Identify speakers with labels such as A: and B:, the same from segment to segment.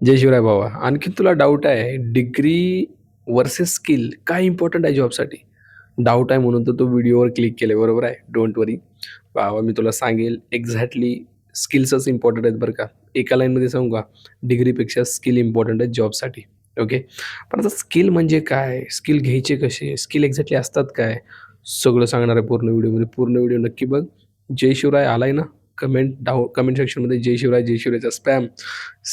A: जय शिवराय भावा. आणखी तुला डाऊट आहे, डिग्री वर्सेस स्किल काय इम्पॉर्टंट आहे जॉबसाठी? डाऊट आहे म्हणून तर तू व्हिडिओवर क्लिक केले बरोबर आहे. Don't worry. भावा मी तुला सांगेल एक्झॅक्टली स्किल्सच इम्पॉर्टंट आहेत बरं का. एका लाईनमध्ये सांगू का? डिग्रीपेक्षा स्किल इम्पॉर्टंट आहे जॉबसाठी. ओके. पण आता स्किल म्हणजे काय? स्किल घ्यायचे कसे? स्किल एक्झॅक्टली असतात काय? सगळं सांगणार आहे पूर्ण व्हिडिओमध्ये. पूर्ण व्हिडिओ नक्की बघ. जय शिवराय आलाय ना? कमेंट डाऊ कमेंट सेक्शनमध्ये जय शिवराय, जय शिवरायचा स्पॅम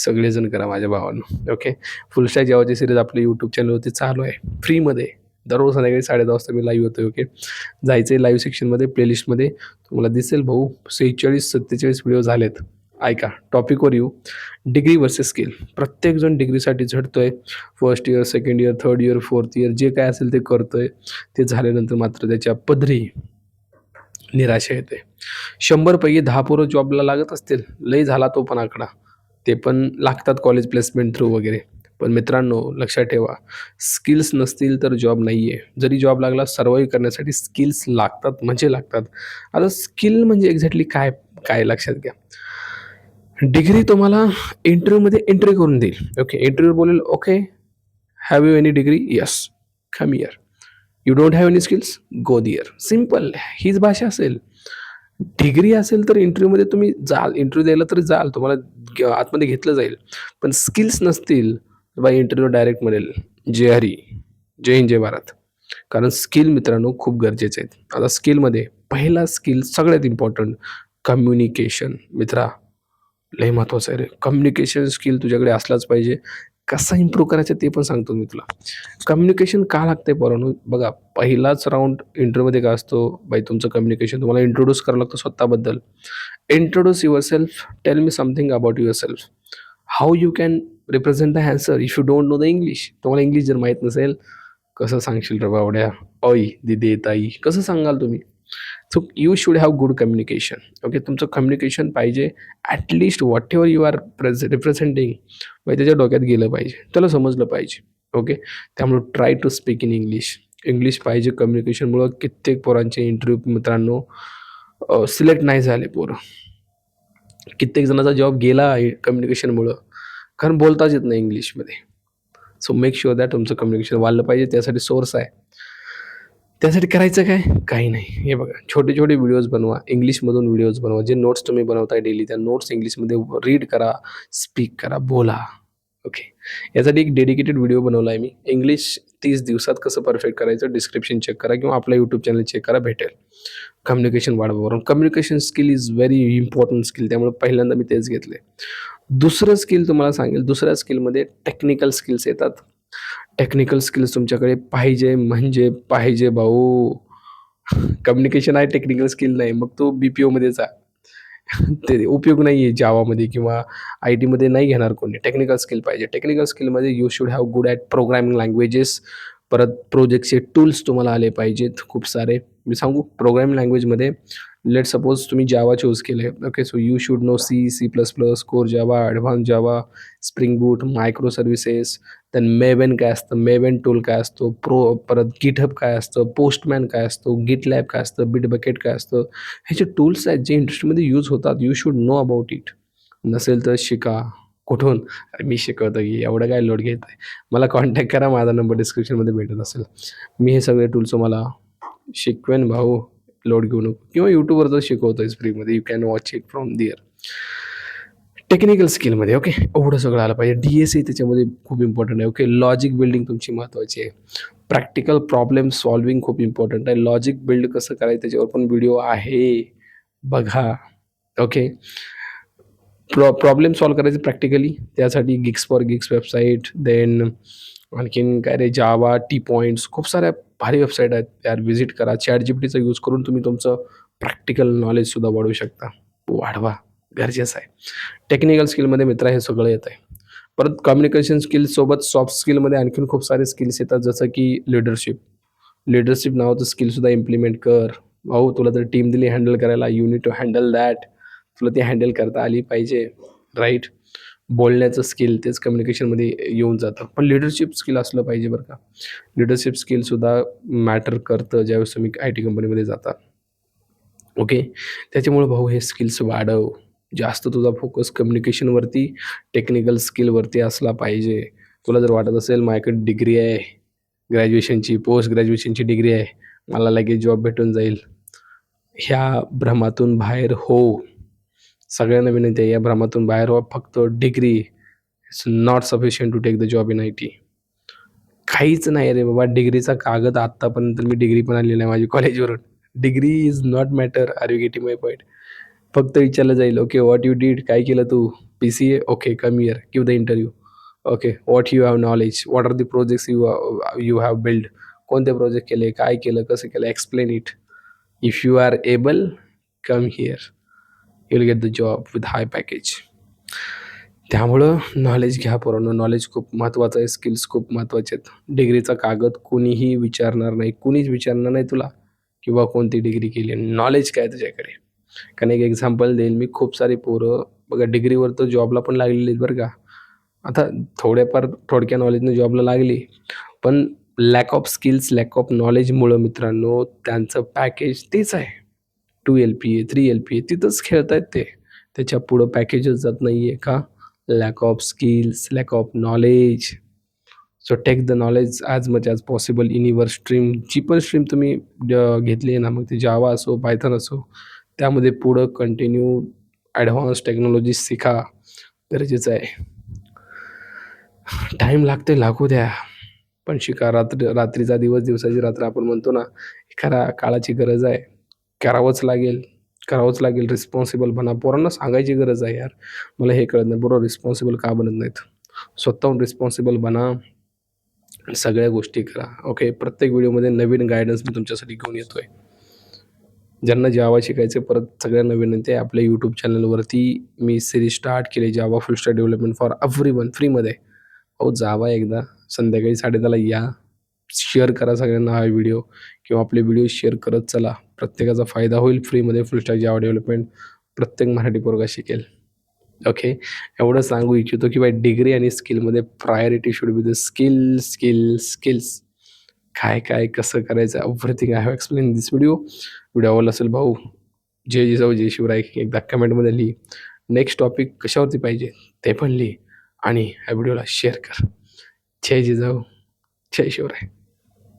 A: सगळेजण करा माझ्या भावानं okay. Full stack series series आपल्या यूट्यूब चॅनलवरती चालू आहे. फ्रीमध्ये. दररोज संध्याकाळी 10:30 वाजता मी लाईव्ह होतो ओके. जायचं आहे लाईव्ह सेक्शनमध्ये प्लेलिस्टमध्ये तुम्हाला दिसेल भाऊ 46-47 व्हिडिओ झालेत. ऐका टॉपिकवर येऊ. Degree versus skill. प्रत्येकजण डिग्रीसाठी झटतो आहे first year, second year, third year, fourth year जे काय असेल ते करतो आहे ते झाल्यानंतर मात्र त्याच्या पदरी निराशा येते. शंभरपैकी दहा पोरं जॉबला लागत असतील. लय झाला तो पण आकडा. ते पण लागतात कॉलेज प्लेसमेंट थ्रू वगैरे. पण मित्रांनो लक्षात ठेवा, स्किल्स नसतील तर जॉब नाही आहे जरी जॉब लागला सर्वाईव्ह करण्यासाठी स्किल्स लागतात म्हणजे लागतात. आता स्किल म्हणजे एक्झॅक्टली काय? काय लक्षात घ्या. डिग्री तुम्हाला इंटरव्ह्यूमध्ये एंट्री करून देईल. ओके. इंटरव्ह्यू बोलेल, "okay, have you any degree? Yes come here you don't have any skills? Go there simple हीच भाषा असेल. डिग्री असेल तर इंटरव्ह्यूमध्ये तुम्ही जाल. इंटरव्ह्यू द्यायला तरी जाल. तुम्हाला आतमध्ये घेतलं जाईल. पण स्किल्स नसतील तर बा इंटरव्ह्यू डायरेक्ट म्हणेल, "जय हरी, जय हिंद, जय भारत." कारण स्किल मित्रांनो खूप गरजेचे आहेत. आता स्किलमध्ये पहिला स्किल सगळ्यात इम्पॉर्टंट कम्युनिकेशन. मित्रा लय महत्त्वाचं आहे रे. कम्युनिकेशन स्किल तुझ्याकडे असलाच पाहिजे. कसा इम्प्रूव्ह करायचा ते पण सांगतो मी तुला. कम्युनिकेशन का लागते पोरांनो? बघा पहिलाच राऊंड इंटरव्ह्यूमध्ये काय असतो, बाई तुमचं कम्युनिकेशन तुम्हाला इंट्रोड्यूस करावं लागतं स्वतःबद्दल. Introduce yourself. Tell me something about yourself how you can represent the answer if you don't know the English. तुम्हाला इंग्लिश जर माहीत नसेल, कसं सांगशील रे बावड्या? ऑई दीदी, ताई" कसं सांगाल तुम्ही? So you should have good communication. Okay. तुमचं कम्युनिकेशन पाहिजे at least whatever you are pres representing म्हणजे त्याच्या डोक्यात गेलं पाहिजे. त्याला समजलं पाहिजे. ओके. त्यामुळे try to speak in English. English पाहिजे कम्युनिकेशनमुळं कित्येक पोरांचे इंटरव्ह्यू मित्रांनो सिलेक्ट नाही झाले पोरं. कित्येक जणांचा जॉब गेला कम्युनिकेशनमुळं. कारण बोलताच येत नाही इंग्लिशमध्ये. सो मेक शुअर दॅट तुमचं कम्युनिकेशन वाढलं पाहिजे. त्यासाठी सोर्स आहे. त्यासाठी करायचं काय? काही नाही. हे बघा छोटे-छोटे व्हिडिओज बनवा. इंग्लिशमधून व्हिडिओज बनवा. जे नोट्स तुम्ही बनवताय डेली त्या नोट्स इंग्लिशमध्ये रीड करा, स्पीक करा, बोला. ओके. यासाठी एक डेडिकेटेड व्हिडिओ बनवला आहे मी. इंग्लिश तीस दिवसात कसं परफेक्ट करायचं डिस्क्रिप्शन चेक करा किंवा आपलं यूट्यूब चॅनल चेक करा भेटेल. Communication वाढवावरून communication skill is very important skill. त्यामुळे पहिल्यांदा मी तेच घेतले दुसरं स्किल तुम्हाला सांगेल, दुसऱ्या स्किलमध्ये टेक्निकल स्किल्स येतात. टेक्निकल स्किल्स तुमच्याकडे पाहिजे म्हणजे पाहिजे भाऊ. कम्युनिकेशन आहे, टेक्निकल स्किल नाही. मग तो बी-पी-ओमध्ये जा. ते उपयोग नाही आहे जावामध्ये किंवा आय-टीमध्ये नाही घेणार कोणी. टेक्निकल स्किल पाहिजे. Technical स्किलमध्ये you should have good at programming languages. परत प्रोजेक्टचे टूल्स तुम्हाला आले पाहिजेत खूप सारे. मी सांगू प्रोग्राम लँग्वेजमध्ये लेट सपोज तुम्ही जावा चूज केले okay. So you should know C, C plus plus, core Java, advance Java, spring boot, micro services, then Maven काय असतं, मेवेन टूल काय असतो, प्रो परत गिटहब काय असतं, पोस्टमॅन काय असतो, गिट लॅब काय असतं, बिटबकेट काय असतं. हे जे टूल्स आहेत जे इंडस्ट्रीमध्ये यूज होतात. You should know about it. नसेल तर शिका. कुठून? मी शिकवतो की एवढं काय लोड घेत आहे मला कॉन्टॅक्ट करा. माझा नंबर डिस्क्रिप्शनमध्ये भेटत असेल. मी हे सगळे टूल्स तुम्हाला शिकवेन भाऊ. लोड घेऊ नको किंवा यूट्यूबवर जर शिकवतोयस फ्रीमध्ये you can watch it from there technical स्किलमध्ये okay. एवढं सगळं आलं पाहिजे. डी-एस-ई त्याच्यामध्ये खूप इम्पॉर्टंट आहे. ओके. लॉजिक बिल्डिंग तुमची महत्त्वाची आहे. प्रॅक्टिकल प्रॉब्लेम सॉल्विंग खूप इम्पॉर्टंट आहे. लॉजिक बिल्ड कसं करायचं त्याच्यावर पण व्हिडिओ आहे. बघा. ओके. प्रॉ प्रॉब्लेम सॉल्व करायचे प्रॅक्टिकली त्यासाठी Geeks for Geeks website then आणखीन काय रे जावा, टी पॉईंट्स खूप साऱ्या भारी वेबसाईट आहेत. यार व्हिजिट करा. चॅट जीपीटीचा यूज करून तुम्ही तुमचं प्रॅक्टिकल नॉलेजसुद्धा वाढवू शकता. वाढवा. गरजेचं आहे. टेक्निकल स्किलमध्ये मित्र हे सगळं येतंय. परत कम्युनिकेशन स्किलसोबत सॉफ्ट स्किलमध्ये आणखीन खूप सारे स्किल्स येतात जसं की लीडरशिप. लीडरशिप नावाचं स्किलसुद्धा इम्प्लिमेंट कर. भाऊ तुला जर टीम दिली हँडल करायला you need to handle that. तुला ती हँडल करता आली पाहिजे. राईट बोलण्याचं स्किल तेच कम्युनिकेशनमध्ये येऊन जातं. पण लीडरशिप स्किल असलं पाहिजे बरं का. लीडरशिप स्किलसुद्धा मॅटर करतं ज्यावेळेस तुम्ही आय-टी कंपनीमध्ये जाता. ओके. त्याच्यामुळे भाऊ हे स्किल्स वाढव. जास्त तुझा फोकस कम्युनिकेशनवरती टेक्निकल स्किलवरती असला पाहिजे तुला जर वाटत असेल माझ्याकडे डिग्री आहे ग्रॅज्युएशनची पोस्ट ग्रॅज्युएशनची डिग्री आहे मला लगेच जॉब भेटून जाईल ह्या भ्रमातून बाहेर हो सगळ्यांना विनंती आहे या भ्रमातून बाहेर व्हा. फक्त degree it's not sufficient to take the job in I T काहीच नाही रे बाबा. डिग्रीचा कागद आत्तापर्यंत मी डिग्री पण आलेली आहे माझी कॉलेजवरून degree is not matter are you getting my point फक्त विचारलं जाईल. ओके व्हॉट यू डीड काय केलं तू? P C A okay come here give the interview okay what you have knowledge what are the projects you you have build कोणते project केले? काय केलं? कसं केलं? Explain it if you are able come here will get the job with high package त्यामुळं knowledge घ्या पोरांनो. Knowledge खूप महत्त्वाचं आहे. स्किल्स खूप महत्त्वाचे आहेत. डिग्रीचा कागद कुणीही विचारणार नाही. कुणीच विचारणार नाही तुला किंवा कोणती डिग्री केली नॉलेज काय तुझ्याकडे? कारण एक एक्झाम्पल देईल मी. खूप सारी पोरं बघा डिग्रीवर तर जॉबला पण लागलेली आहेत बरं का. आता थोड्याफार थोडक्या नॉलेजनं जॉबला लागली. पण lack of skills lack of नॉलेजमुळं मित्रांनो त्यांचं पॅकेज तेच आहे. Two L P A three L P A तिथंच खेळत आहेत ते. त्याच्या पुढं पॅकेजच जात नाही आहे का? Lack of skills lack of knowledge so take the knowledge as much as possible in your stream जी पण स्ट्रीम तुम्ही घेतली आहे ना मग ते जावा असो पायथन असो त्यामध्ये पुढं कंटिन्यू ॲडव्हान्स टेक्नॉलॉजी शिका. गरजेचं आहे. टाईम लागते लागू द्या. पण शिका रात्र रात्रीचा दिवस दिवसाची रात्र आपण म्हणतो ना एखाद्या काळाची गरज आहे. करावंच लागेल करावंच लागेल रिस्पॉन्सिबल बना. पोरांना सांगायची गरज आहे यार. मला हे कळत नाही बरोबर रिस्पॉन्सिबल का बनत नाहीत? स्वतःहून रिस्पॉन्सिबल बना. सगळ्या गोष्टी करा. ओके प्रत्येक व्हिडिओमध्ये नवीन गायडन्स मी तुमच्यासाठी घेऊन येतो आहे ज्यांना जावा शिकायचे परत सगळ्यांना विनंती आहे आपल्या यूट्यूब चॅनलवरती मी सिरीज स्टार्ट केली. Java full star development for everyone फ्रीमध्ये अहो जावा एकदा संध्याकाळी साडेदहाला या. शेअर करा सगळ्यांना हा व्हिडिओ किंवा आपले व्हिडिओ शेअर करत चला. प्रत्येकाचा फायदा होईल फ्रीमध्ये फुल स्टॅक जावा डेव्हलपमेंट प्रत्येक मराठी पोरगा शिकेल. ओके एवढं सांगू इच्छितो की बाय डिग्री आणि स्किलमध्ये priority should be the skill skill skills काय काय कसं करायचं? Everything I have explain this video video आवडला असेल भाऊ जय जिजाऊ जय शिवराय एकदा कमेंटमध्ये लिही. नेक्स्ट टॉपिक कशावरती पाहिजे? ते पण लिही आणि ह्या व्हिडिओला शेअर कर. जय जिजाऊ जय शिवराय.